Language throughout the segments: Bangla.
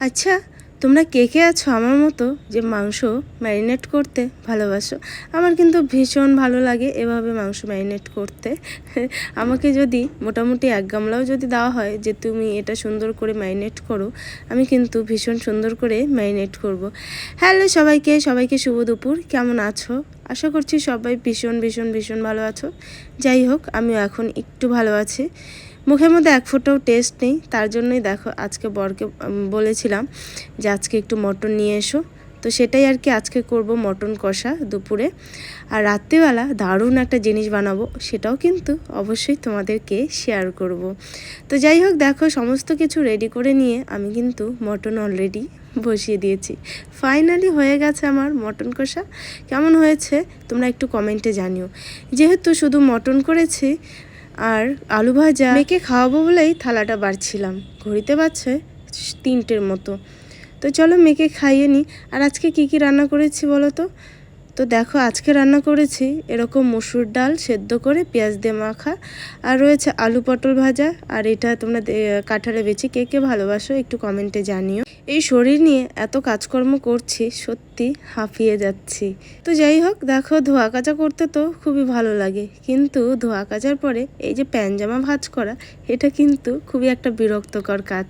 আচ্ছা তোমরা কে কে আছো আমার মতো যে মাংস ম্যারিনেট করতে ভালোবাসো? আমার কিন্তু ভীষণ ভালো লাগে এভাবে মাংস ম্যারিনেট করতে। আমাকে যদি মোটামুটি এক গামলাও যদি দেওয়া হয় যে তুমি এটা সুন্দর করে ম্যারিনেট করো, আমি কিন্তু ভীষণ সুন্দর করে ম্যারিনেট করব। হ্যালো সবাইকে সবাইকে শুভ দুপুর। কেমন আছো? আশা করছি সবাই ভীষণ ভীষণ ভীষণ ভালো আছো। যাই হোক, আমিও এখন একটু ভালো আছি। মুখের মধ্যে এক ফোঁটাও টেস্ট নেই। তার জন্যই দেখো আজকে বরকে বলেছিলাম যে আজকে একটু মটন নিয়ে এসো। তো সেটাই আর কি আজকে করব মটন কষা দুপুরে। আর রাত্রিবেলা দারুণ একটা জিনিস বানাবো সেটাও কিন্তু অবশ্যই তোমাদেরকে শেয়ার করব। তো যাই হোক দেখো সমস্ত কিছু রেডি করে নিয়ে আমি কিন্তু মটন অলরেডি বসিয়ে দিয়েছি। ফাইনালি হয়ে গেছে আমার মটন কষা। কেমন হয়েছে তোমরা একটু কমেন্টে জানিও। যেহেতু শুধু মটন করেছি আর আলু ভাজা মেয়েকে খাওয়াবো বলেই থালাটা বাড়ছিলাম। ঘড়িতে বাজছে তিনটের মতো। তো চলো মেয়েকে খাইয়ে নিই আর আজকে কি কি রান্না করেছি বলো তো? তো দেখো, আজকে রান্না করেছি এরকম মসুর ডাল সেদ্ধ করে পেঁয়াজ দিয়ে মাখা। আর রয়েছে আলু পটল ভাজা। আর এটা তোমরা কাঁঠালে বেছি কে কে ভালোবাসো একটু কমেন্টে জানিও। এই শরীর নিয়ে এত কাজকর্ম করছি, সত্যি হাঁপিয়ে যাচ্ছি। তো যাই হোক, দেখো ধোয়া কাচা করতে তো খুবই ভালো লাগে। কিন্তু ধোয়া কাচার পরে এই যে প্যান জামা ভাঁজ করা, এটা কিন্তু খুবই একটা বিরক্তকর কাজ।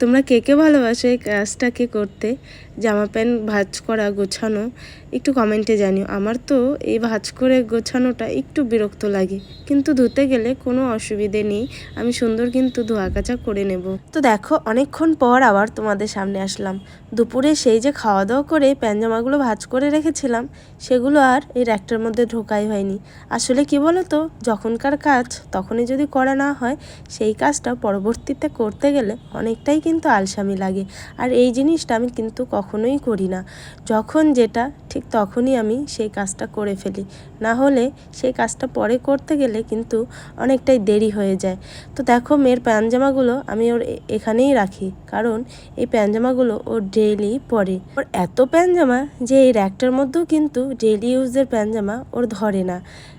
তোমরা কে কে ভালোবাসো এই কাজটাকে করতে? জামা প্যান্ট ভাঁজ করা, গোছানো, একটু কমেন্টে জানিও। আমার তো এই ভাজ করে গোছানোটা একটু বিরক্ত লাগে। কিন্তু ধুতে গেলে কোনো অসুবিধে নেই। আমি সুন্দর কিন্তু ধোয়া কাচা করে নেব। তো দেখো, অনেকক্ষণ পর আবার তোমাদের সামনে আসলাম। দুপুরে সেই যে খাওয়া দাওয়া করে প্যানজামাগুলো ভাজ করে রেখেছিলাম, সেগুলো আর এই র্যাকটার মধ্যে ঢোকাই হয়নি। আসলে কি বলো তো যখনকার কাজ তখনই যদি করা না হয়, সেই কাজটা পরবর্তীতে করতে গেলে অনেকটাই কিন্তু আলসামি লাগে। আর এই জিনিসটা আমি কিন্তু কখনোই করি না। যখন যেটা, ঠিক তখনই আমি সেই কাজটা করে ফেলি। না হলে সেই কাজটা পরে করতে গেলে কিন্তু অনেকটাই দেরি হয়ে যায়। তো দেখো মেয়ের প্যানজামাগুলো আমি ওর এখানেই রাখি। কারণ এই প্যানজামাগুলো ওর ডেইলি পরে। ওর এত প্যানজামা যে এই র্যাকটার মধ্যেও কিন্তু ডেইলি ইউজের প্যানজামা ওর ধরে না।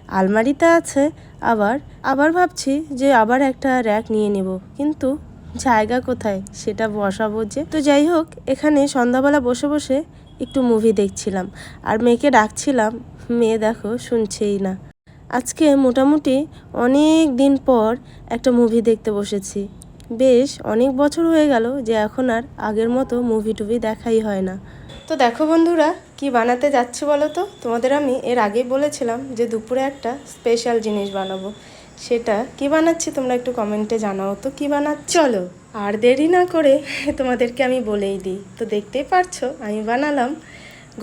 আলমারিতে আছে, আবার আবার ভাবছি যে আবার একটা র্যাক নিয়ে নেব। কিন্তু জায়গা কোথায় সেটা বসাবো যে। তো যাই হোক, এখানে সন্ধ্যাবেলা বসে বসে একটু মুভি দেখছিলাম। আর মেয়েকে ডাকছিলাম, মেয়ে দেখো, শুনছেই না। আজকে মোটামুটি অনেক দিন পর একটা মুভি দেখতে বসেছি। বেশ অনেক বছর হয়ে গেল যে এখন আর আগের মতো মুভি টুভি দেখাই হয় না। তো দেখো বন্ধুরা, কি বানাতে যাচ্ছি বলো তো? তোমাদের আমি এর আগেই বলেছিলাম যে দুপুরে একটা স্পেশাল জিনিস বানাবো। সেটা কি বানাচ্ছি তোমরা একটু কমেন্টে জানাও তো কি বানাচ্ছ? চলো, আর দেরি না করে তোমাদেরকে আমি বলেই দিই। তো দেখতেই পারছ, আমি বানালাম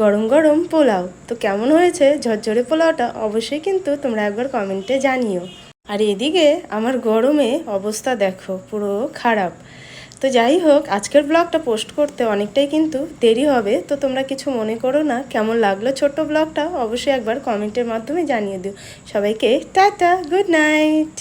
গরম গরম পোলাও। তো কেমন হয়েছে? ঝরঝরে পোলাওটা অবশ্যই কিন্তু তোমরা একবার কমেন্টে জানিও। আর এদিকে আমার গরমে অবস্থা দেখো, পুরো খারাপ। তো যাই হোক আজকের ব্লগটা পোস্ট করতে অনেকটাই কিন্তু দেরি হবে। তো তোমরা কিছু মনে করো না, কেমন লাগল ছোট্ট ব্লগটা অবশ্যই একবার কমেন্টের মাধ্যমে জানিয়ে দিও। সবাইকে টাটা গুড নাইট